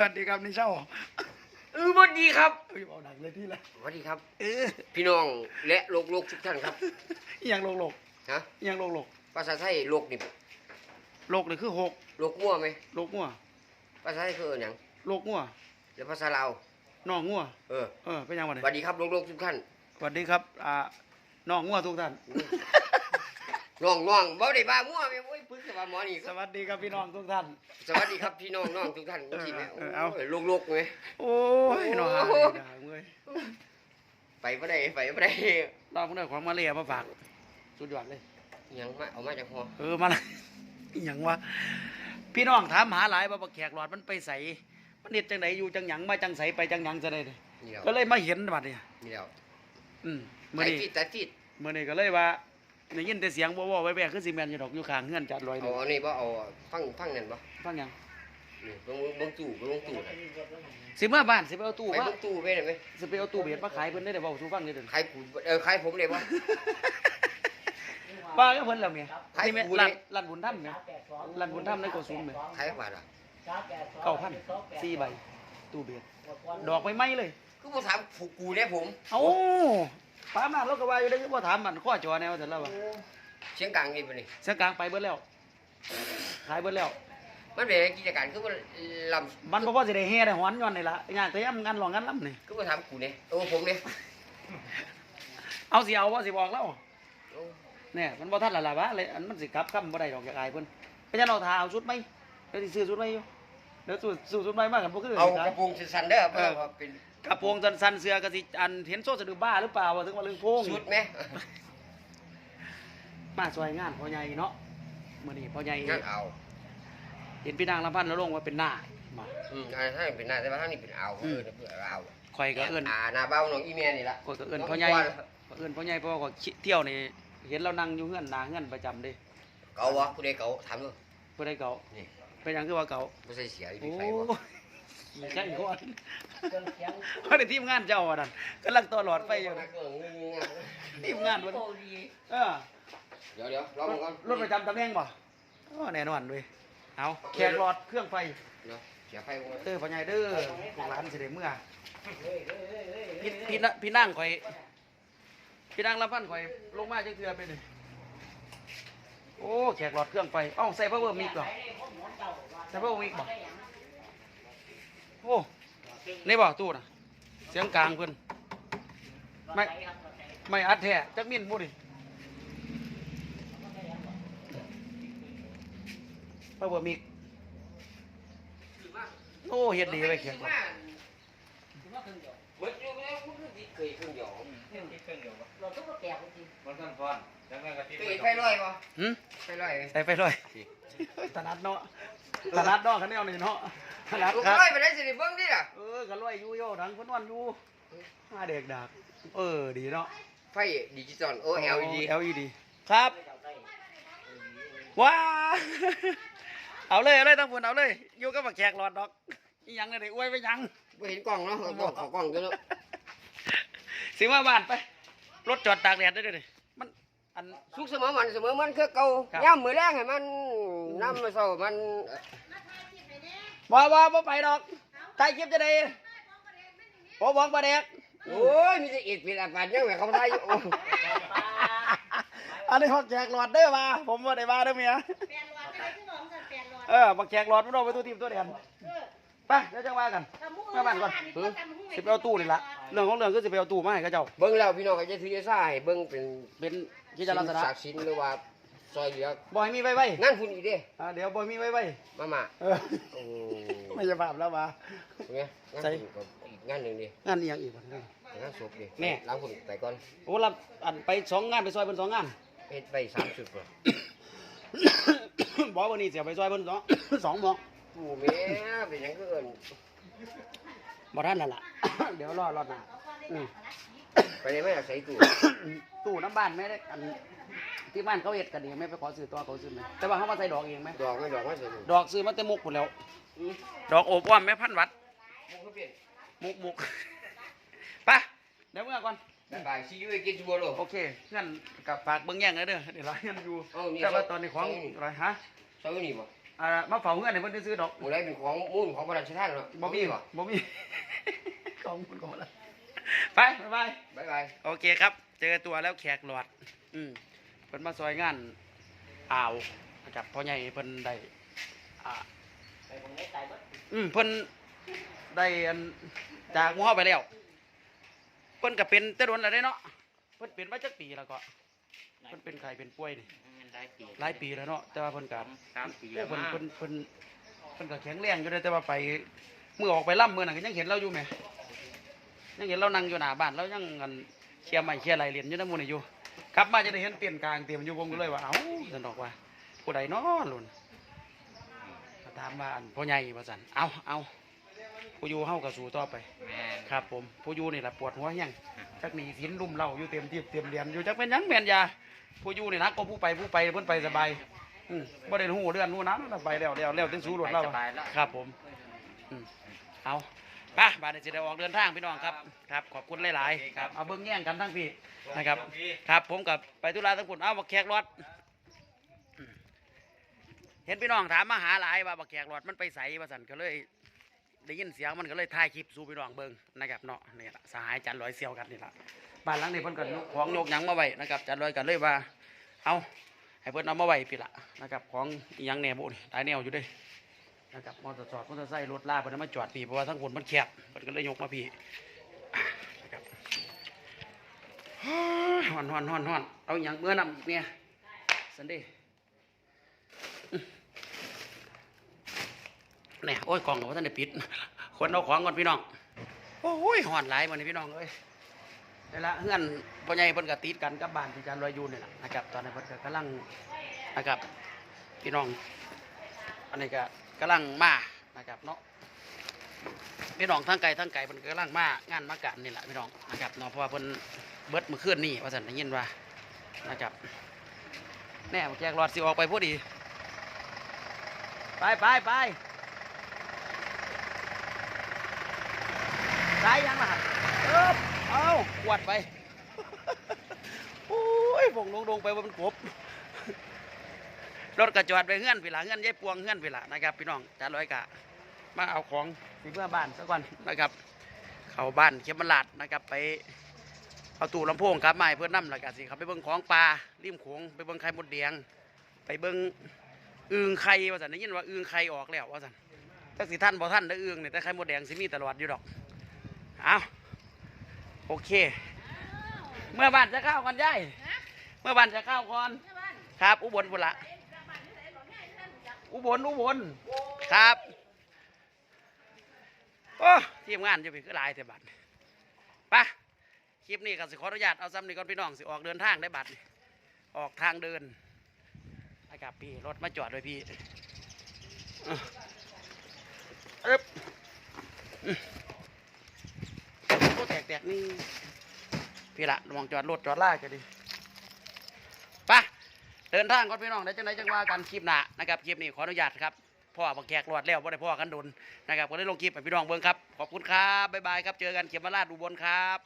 วัสดีครับนี่เช่าเออสวัสดีครับเอ้ยเอาดังเลยที่ละสวัสดีครับ เออพี่น้องและโลกโลกทุกท่านครับอหยังโลกโลกฮะอหยังโลกโลกภาษาไทยโลกนี่โลกนี่คือหกโลกมั่วไหมโลกงัวภาษาไทยคืออนหยังโลกงัวแล้วภาษาลาวน้องงัวเออเออเป็นยังไงสวัสดีครับโลกโลกทุกท่านสวัสดีครับอ่าน้องงัวทุกท่าน น้องน้องบ่ได้บ้ามั่วไหมโอ้ยพึ่งแต่ว่าหมอนี่สวัสดีครับพี่น้องทุกท่าน สวัสดีครับพี่น้องน้องทุกท่านจริงไหมเออเอาโลกโลกไหมโอ้ยน้องหาโอ้ด่าเว้ยไปบ่ได้ไปบ่ได้เราเพิ่งได้ของมาเลียมาฝากสุดยอดเลยยังมาเอามาจากหัวเออมาเลยอหย่างวะพี่น้องถามหาหลายว่าบักแขกหลอดมันไปใสมันเน็ดจังไหนอยู่จังหยังมาจังใสไปจังหยังจะได้เลยนี่แล้วก็เลยมาเห็นบัดเนี่ยนี่แล้วอืมไตมื่อนี้ติดไตติดมื่อนี้ก็เลยว่า ได้ยินแต่เสียงว่าวๆไว้แวๆคือซีเมนอยู่ดอกอยู่ข้างเฮือนจัดลอยเอานี่อันนี้บ่เอาฟังฟังนั่นบ่ฟังหยังนี่เบิ่งเบิ่งตู้เบิ่งตู้น่ะสิมาบ้านสิไปเอาตู้ไปมาเบิ่งตู้ไปได้ไหมสิไปเอาตู้เบียดมาขายเพิ่นได้แต่บอกสู้ฟังนี่เด้อ ใครกูเออใครผมเลยบ่ ป้าก็เพิ่นแล้วเมียขายนี่แม่กูร้าเลนยร้านบุญธรรมเมียร้านบุญธรรมในโกสุมเมียใครกว่าล่ะเก้าพันสี่ใบตู้เบียดดอกไม้ไม้เลย คือบ่ถามผูกกูเนี่ยผม เอ้า ป้ามาเราก็ว่าอยู่ได้บ่ถามมันข้อจอแนวเสร็จแล้วว่าเชียงกลางนี่บ่นี่เส้นกลางไปเบิดแล้วขายเบิดแล้ว มันเป็นกิจการคือบ่ลำมันบ่พอสิได้แห่ได้หอนย้อนนี่ล่ะอยากแต่ยามงานหลองงานล่ำนี่คือบ่ถามกูเนี่ยเออผมเนี่ยเอาสิเอาบ่สิบอกแล้วโอ้เนี่ยมันบ่ทันละล่ะวะเลยอันมันสิกลับคำบ่ได้ดอกอยากอายเพิ่นเพราะฉะนั้นเอาทาเอาชุดไหมเดี๋ยวสิซื้อชุดไหมอยู่เดี๋ยวซื้อซื้อชุดไหมมากันบ่คือเอาสิคกรัระบโปรงสั้นๆเด้อเพราะว่าเป็น กระโปรงสั้นๆเสื้อก็สิอันเห็นโซ่สะดือบ้าหรือเปล่าว่าถึงว่าเรื่องโพงชุดไหมมาช่วยงานพ่อใหญ่เนาะมื้อนี้พ่อใหญ่งั้นเอาเห็นพี่นางลำพันธ์แล้วลงว่าเป็นหน้ามาอืมอันนั้นเป็นหน้าแต่ว่าทางนี้เป็นเอาเออเพื่อเอาข่อยก็เอิ้นอ่าหน้าเบ้าน้องอีเมียนี่ล่ะข่อยก็เอิ้นพ่อใหญ่ก็เอิ้นพ่อใหญ่เพราะว่าข่อยขี้เที่ยวนี่เห็นเรานั่งอยู่เฮือนหน้าเฮือนประจำเด้เก่าวะผู้ใดเก่าถามดูผู้ใดเก่านี่เป็นหยังคือว่าเก่าบ่ใส่เสียอีโอ้กไฟบ่ ไม่ใช่ก่อนเพราะในทีมงานเจ้าอะนั่นกำลังต่อหลอดไฟอยู่นักเรื่องงงอะทีมงานมันเออเดี๋ยวเดี๋ยวลองก่อนรถประจำตำแหน่งบ่อ๋อแน่นอนเว้ยเอาแขกหลอดเครื่องไฟเนาะเสียไฟบ่เด้อพ่อใหญ่เด้อพวกหลานสิได้เมื่อพี่พี่นะพี่นั่งข่อยพี่นั่งลำพันธ์ข่อยลงมาจังเทื่อไปนี่โอ้แขกหลอดเครื่องไฟเอ้าใส่พาวเวอร์มิกเหรอใส่พาวเวอร์มิกบ่ โอ้นี่บ่ตู้น่ะเสียงกลางเพิ่นไม่ไม่อัดแท้จักมินพูดดิพาวเวอร์มิกโอ้เฮ็ดดีไว้แขกหลอดเบิดอยู่แล้วมันก็สิเคยเครื่องเดียวมันสั้นฟอนแล้วก็กระติบเคยไฟลอยบ่หึไฟลอยไหมใส่ไฟเลยตนัดเนาะตนัดเนาะคันแนวนี่เนาะ ตนัดลูกครับลอยไปได้สิได้เบิ่งดิล่ะเออกันลอยอยู่โยดังเพิ่นวันอยู่ห้าเด็กดักเออดีเนาะไฟดิจิตอลโอ้ LED LED ครับว้าเอาเลยเอาเลยตั้งฝุ่นเอาเลยอยู่กับบักแขกหลอดดอกอีหยังเลยอวยไปหยังบ่เห็นกล้องเนาะบอกเขากล้องอยู่เนาะสิมาบ้านไปรถจอดตากแดดได้เลยมันอันสุขเสมอมันเสมอมันคือเก่าครับย่ามมื้อแรงให้มันน้ำมาเช้ามัน บ่บ่บ่ไปดอกถ่ายคลิปจะได้โอ้บองประเด็กโอ้ยมีแต่เอ็ดเป็นอาการยังไงเขาได้อยู่โอ้อันนี้บักแขกหลอดเด้อมาผมบ่ได้มาเด้อเมียแปดหลอดอะไรที่บอกสันแปดหลอดเออบักแขกหลอดมันเอาไปตู้ทีมตัวเดียนไปเดี๋ยวจังว่ากันมาบ้านก่อนสิไปเอาตู้นี่ละเรื่องของเรื่องคือสิไปเอาตู้มาให้เขาเจ้าเบิ่งแล้วพี่น้องก็จะถือจะซ่าให้เบิ่งเป็นเป็นกิจลักษณะศักดิ์สิทธิ์หรือว่า ซอยเหลือบ่ให้มีไว้ไว้นั่นพุ่นอีเด้อ่าเดี๋ยวบ่ให้มีไว้ไว้มามาเออโอ้ไม่ใช่บาปแล้วมาไงงานใส่พุ่นก็อีกงานหนึงดิงานอีหยังอีกบ่งานงานศพดิแน่ล้างพุ่นไปก่อนโอ้รับอันไปสองงานไปซอยเพิ่นสองงานเฮ็ดไปสามชุดก่อนบ่วันนี้เสียไปซอยเพิ่นสองสองหมองผู้แม่เป็นหยังคือเอิ้นบ่ทันนั่นล่ะเดี๋ยวรอรอหน้าอืมไปได้ไหมล่ะใส่ตู้ตู้น้ำบ้านแม่ได้อัน ที่บ้านเขาเฮ็ดกันนี่แม่ไปขอซื้อตัวเขาซื้อไหมแต่ว่าเขามาใส่ดอกเองไหมดอกไม่ดอกไม่ใส่ตู้ดอกซื้อมาแต่มุกหมดแล้วอือดอกโอบอ้อมแม่พันวัดบ่คือเปลี่ยนมุกมุกไปเดี๋ยวเมื่อก่อนบ๊ายบายซียูกินซัวโลโอเคเพื่อนกับฝากเบิ้งแย่งเลยเด้อเดี๋ยวเราเงินอยู่เอ้านี่แต่ว่าตอนนี้ของเาอะไรฮะเซาอยู่นี่บ่อ่ามาเฝ้าเงื่อนให้เพิ่นซื้อๆดอกหมู่ใดเป็นของมูลของพระราชทานเนาะบ่มีบ่บ่มีของคุณก่อนละไปบ๊ายบายบ๊ายบายโอเคครับ เจอตัวแล้วแขกหลอด อืม เพิ่นมาซอยงานอ่าวนะครับพ่อใหญ่เพิ่นได้อ่าอืมเพิ่นได้อันจากหมู่เฮาไปแล้วเพิ่นก็เป็นแต่โดนแล้วเด้เนาะเพิ่นเป็นมาจักปีแล้วก็เพิ่นเป็นไข้เป็นป่วยนี่หลายปีหลายปีแล้วเนาะแต่ว่าเพิ่นก็สามปีโอ้แล้วเพิ่นมาเพิ่นเพิ่นเพิ่นก็แข็งแรงอยู่เด้อแต่ว่าไปเมื่อออกไปล่ำเมื่อนั้นก็ยังเห็นเราอยู่แหมยังเห็นเรานั่งอยู่หน้าบ้านเรายังกันเคลียร์ไม้เคลียร์ไหลเหรียญอยู่น้ำหมูนี่อยู่ กลับมาจะได้เห็นเตียนกลางเตรียมอยู่ผมก็เลยว่าเอ้าสันดอกว่าผู้ใดน้อลุนก็ถามว่าอันพ่อใหญ่ว่าสันเอาเอาผู้อยู่เฮาก็สู้ต่อไป แม่นครับ ผมผู้อยู่นี่แหละปวดหัวยังจักหนีสินลุ่มเราอยู่เต็มที่เต็มเรียนอยู่จักเป็นหยังแม่นยาผู้อยู่นี่นักก็ผู้ไปผู้ไปเพิ่นไปสบายอืมบ่ได้หูเรื่องหูนั้นไปแล้วแล้วแล้วถึงสู้รถเราสบายแล้ว ครับผมอืมเอา ไป่ะบาดนี้จะได้ออกเดินทางพี่น้องครับครับ ขอบคุณหลายๆครับเอาเบิ้งแย่งกันทั้งพี่นะครับครับ ผมกับไปธุระทั้งคุณเอาบักแขกรถเห็นพี่น้องถามมาหาหลายว่าบักแขกรถมันไปใสว่าสันก็เลยได้ยินเสียงมันก็เลยถ่ายคลิปสู่พี่น้องเบิ้งนะครับเนาะนี่ละสหายจันลอยเซียวกันนี่ละบ้านหลังนี้เพิ่นก็ยกของโยกยังมาไว้นะครับจันลอยกันเลยว่า เอาให้เพิ่นเอามาไว้พี่ละนะครับของยังแน่บุนี่หลายแนวอยู่ด้ นะครับมอเตอร์จอดมอเตอร์ไซค์รถลากไปนั้นมาจอดพี่เพราะว่าทั้งคนมันแคบมันก็เลยยกมาพี่อ่านะครับฮอนฮอนฮอนฮอนเอาอย่างเมื่อนำเนี่ยสันดีเนี่ยโอ้ยกล่องของท่านได้ปิด คนเอาของก่อนพี่น้องโอ้ยหอนหลายมันนี่พี่น้องเอ้ยนี่ละเฮือนพ่อใหญ่เพิ่นก็ติดกันกับบ้านที่จารลอยยูนี่แหละนะครับตอนนี้เพิ่นก็กำลังนะครับพี่น้อง อันนี้ก็กำลังมานะครับเนาะพี่น้องทั้งไกลทั้งไกลเพิ่นก็กำลังมางานมากันนี่แหละพี่น้องนะครับเนาะเพราะว่าเพิ่นเบิดมื้อคืนนี่ว่าซั่นได้ยินว่านะครับแน่แจกหลอดสิออกไปพอดี ไปไปไปสายยังล่ะเอิบเอาขวดไป โอ้ยผงลงลงไปว่ามันกบ รถกระจอดไปเงื่อนพี่ละเงื่อนยายปวงเงื่อนพี่ละนะครับ พี่น้องจาร้อยกะมาเอาของสิเพื่อบ้านซะก่อนนะครับ เข้าบ้านเข็มมันลาดนะครับไปเอาตู้ลำโพงครับมาให้เพื่อนนั่แล้วก็สิครับไปเบิ้งของปลาริมโขงไปเบิ้งไข่มดแดงไปเบิ้งอึงไข่ว่าสันได้ยินว่าอึงไข่ออกแล้วว่าสันแต่สิท่านบ่ท่านได้ออึงเนี่ยแต่ไข่มดแดงสิมีตลอดอยู่ดอกเอาโอเค เมื่อบ้านจะเข้าก่อนย่ายเมื่อบ้านจะเข้าก่อนครับ อุบลพุ่นละ อุบลอุบลครับโอ้ทีมงานจะไปคือหลายแต่บัตรปะคลิปนี้ก็สิขออนุญาตเอาซ้ำนี่ก่อนพี่น้องสิออกเดินทางได้บัตรนี่ออกทางเดินนะครับพี่รถมาจอดด้วยพี่อะอึ๊บอืมโอ้แตกแตกๆนี่พี่ละมองจอดรถจอดล่ากันดิไป เดินทางก่อนพี่น้องเดี๋ยวจังไหนจังว่ากันคลิปหน้านะครับคลิปนี้ขออนุญาตครับพ่อบักแขกรอดแล้วพ่ได้พ่อกันดุนนะครับก็ได้ลงคลิปให้พี่น้องเบิ่งครับขอบคุณครับบ๊ายบายครับเจอกันเขียนมาลาดอุบลครับ